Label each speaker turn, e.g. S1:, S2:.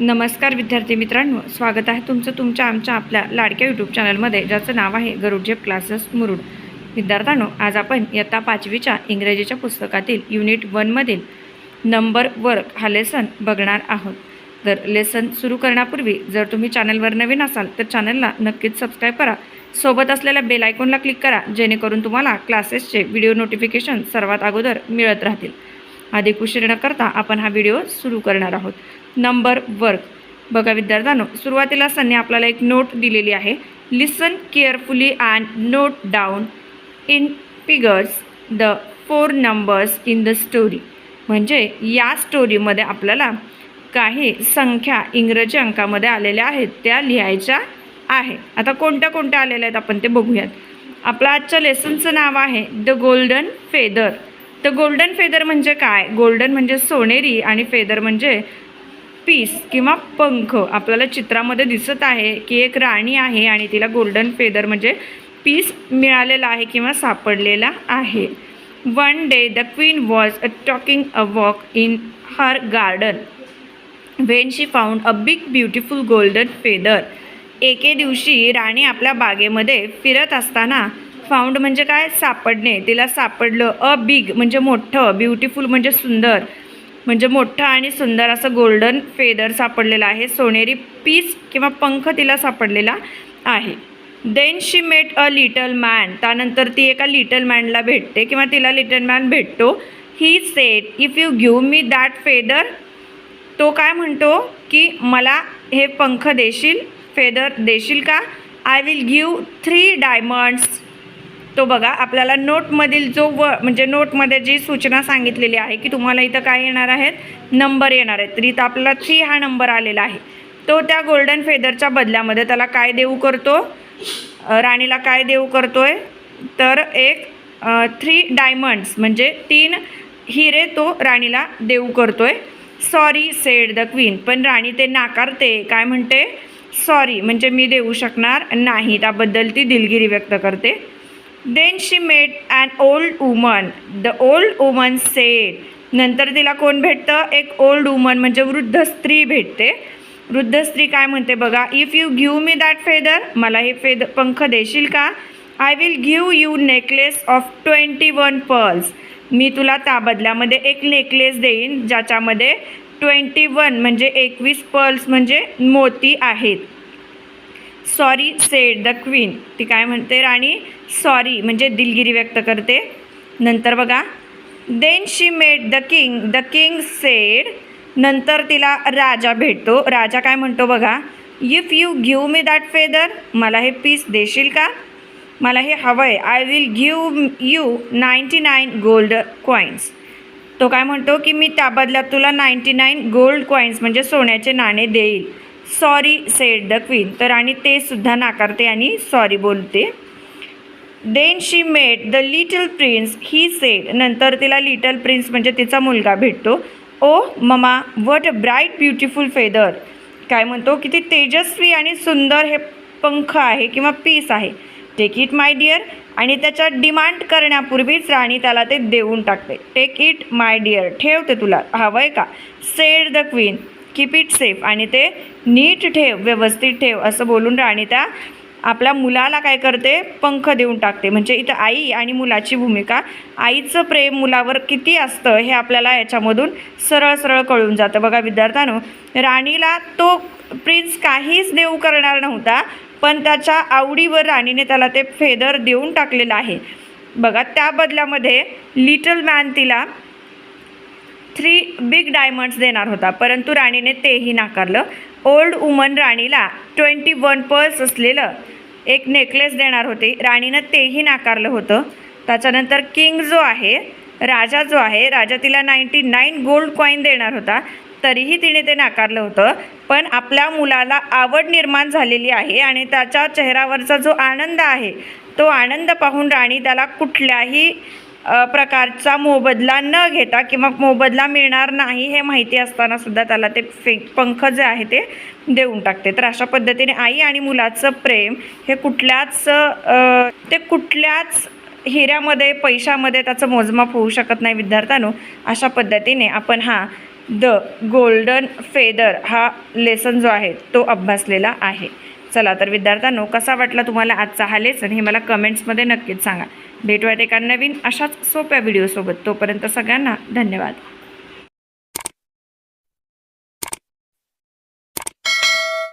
S1: नमस्कार विद्यार्थी मित्रांनो स्वागत आहे तुमचं तुमच्या आमच्या आपल्या लाडक्या यूट्यूब चॅनलमध्ये ज्याचं नाव आहे गरुडझेप क्लासेस मुरुड. विद्यार्थ्यांनो आज आपण इयत्ता पाचवीच्या इंग्रजीच्या पुस्तकातील युनिट वनमधील नंबर वर्क हा लेसन बघणार आहोत. तर लेसन सुरू करण्यापूर्वी जर तुम्ही चॅनलवर नवीन असाल तर चॅनलला नक्कीच सबस्क्राईब करा. सोबत असलेल्या बेल आयकॉनला क्लिक करा जेणेकरून तुम्हाला क्लासेसचे व्हिडिओ नोटिफिकेशन सर्वात अगोदर मिळत राहतील. अधिक उशीर न करता आपण हा व्हिडिओ सुरू करणार आहोत. Number work. बघा विद्यार्थ्यांनो सुरुवातीला सन्नी आपल्याला एक नोट दिलेली आहे. Listen carefully and note down in figures the four numbers in the story म्हणजे या स्टोरीमध्ये आपल्याला काही संख्या इंग्रजी अंकामध्ये आलेल्या आहेत त्या लिहायच्या आहे. आता कोणत्या कोणत्या आलेल्या आहेत आपण ते बघूयात. आपलं आजच्या लेसनचं नाव आहे the golden feather the golden feather म्हणजे काय? गोल्डन म्हणजे सोनेरी आणि फेदर म्हणजे पीस किंवा पंख आपल्याला चित्रामध्ये दिसत आहे की एक राणी आहे आणि तिला गोल्डन फेदर म्हणजे पीस मिळालेला आहे किंवा सापडलेला आहे. One day the queen was a talking a walk in her garden when she found a big beautiful golden feather एके दिवशी राणी आपल्या बागेमध्ये फिरत असताना फाउंड म्हणजे काय? सापडणे. तिला सापडलं अ बिग म्हणजे मोठं ब्युटिफुल म्हणजे सुंदर. म्हणजे मोठा आणि सुंदर असं गोल्डन फेदर सापडलेलं आहे. सोनेरी पीस किंवा पंख तिला सापडलेला आहे. Then she met a little man त्यानंतर ती एका लिटल मॅनला भेटते किंवा तिला लिटल मॅन भेटतो. He said if you give me that feather तो काय म्हणतो की मला हे पंख देशील फेदर देशील का? I will give three diamonds तो बघा आपल्याला नोटमधील जो व म्हणजे नोटमध्ये जी सूचना सांगितलेली आहे की तुम्हाला इथं काय येणार आहेत? नंबर येणार आहेत. तर इथं आपल्याला थ्री हा नंबर आलेला आहे. तो त्या गोल्डन फेदरच्या बदल्यामध्ये त्याला काय देऊ करतो? राणीला काय देऊ करतो आहे तर एक थ्री डायमंड्स म्हणजे तीन हिरे तो राणीला देऊ करतो आहे सॉरी सेड द क्वीन. पण राणी ते नाकारते. काय म्हणते? सॉरी म्हणजे मी देऊ शकणार नाही. त्याबद्दल ती दिलगिरी व्यक्त करते. Then she met an old woman the old woman said नंतर तिला कोण भेटतं? एक ओल्ड वुमन म्हणजे वृद्ध स्त्री भेटते. वृद्ध स्त्री काय म्हणते? बघा if you give me that feather मला हे फेद पंख देशील का? I will give you necklace of twenty one pearls मी तुला त्या बदल्यामध्ये एक नेकलेस देईन ज्याच्यामध्ये ट्वेंटी वन म्हणजे एकवीस पर्ल्स म्हणजे मोती आहेत. Sorry said the queen. ती काय म्हणते राणी? सॉरी म्हणजे दिलगिरी व्यक्त करते. नंतर बघा. Then she met the king the king said नंतर तिला राजा भेटतो. राजा काय म्हणतो बघा? If you give me that feather मला हे पीस देशील का? मला हे हवं आहे I will give you ninety nine gold coins तो काय म्हणतो की मी त्या बदल्यात तुला नाईंटी नाईन गोल्ड कॉईन्स म्हणजे सोन्याचे नाणे देईल. सॉरी सेड द क्वीन तर आणि ते सुद्धा नाकारते आणि सॉरी बोलते. Then she made the little prince he said नंतर तिला लिटल प्रिन्स म्हणजे तिचा मुलगा भेटतो. ओ mama what a bright beautiful feather काय म्हणतो? किती तेजस्वी आणि सुंदर हे पंख आहे किंवा पीस आहे. टेक इट माय डिअर आणि त्याच्या डिमांड करण्यापूर्वीच राणी त्याला ते देऊन टाकते. टेक इट माय डिअर ठेवते तुला. हवं आहे का? Said the queen keep it safe आणि ते नीट ठेव व्यवस्थित ठेव असं बोलून राणी त्या आपल्या मुलाला काय करते? पंख देऊन टाकते. म्हणजे इथं आई आणि मुलाची भूमिका. आईचं प्रेम मुलावर किती असतं हे आपल्याला याच्यामधून सरळ सरळ कळून जातं. बघा विद्यार्थ्यानो राणीला तो प्रिन्स काहीच देऊ करणार नव्हता पण त्याच्या आवडीवर राणीने त्याला ते फेदर देऊन टाकलेलं आहे. बघा त्या बदल्यामध्ये लिटल मॅन तिला थ्री बिग डायमंड्स देणार होता. परंतु राणीने तेही नाकारलं. ओल्ड वुमन राणीला ट्वेंटी वन पर्स असलेलं एक नेकलेस देणार होते. राणीनं तेही नाकारलं होतं. त्याच्यानंतर किंग जो आहे राजा जो आहे राजा तिला नाईंटी नाईन गोल्ड कॉईन देणार होता. तरीही तिने ते नाकारलं होतं. पण आपल्या मुलाला आवड निर्माण झालेली आहे आणि त्याच्या चेहऱ्यावरचा जो आनंद आहे तो आनंद पाहून राणी त्याला कुठल्याही प्रकारचा मोबदला न घेता किंवा मोबदला मिळणार नाही हे माहिती असताना सुद्धा त्याला ते फे पंख जे आहे ते देऊन टाकते. तर अशा पद्धतीने आई आणि मुलाचं प्रेम हे कुठल्याच ते कुठल्याच हिऱ्यामध्ये पैशामध्ये त्याचं मोजमाप होऊ शकत नाही विद्यार्थ्यांनो. अशा पद्धतीने आपण हा द गोल्डन फेदर हा लेसन जो आहे तो अभ्यासलेला आहे. चला तर विद्यार्थ्यांनो कसा वाटला तुम्हाला आजचा हा लेसन हे मला कमेंट्समध्ये नक्कीच सांगा. भेटूयात एका नवीन अशाच सोप्या व्हिडिओसोबत तोपर्यंत सगळ्यांना धन्यवाद.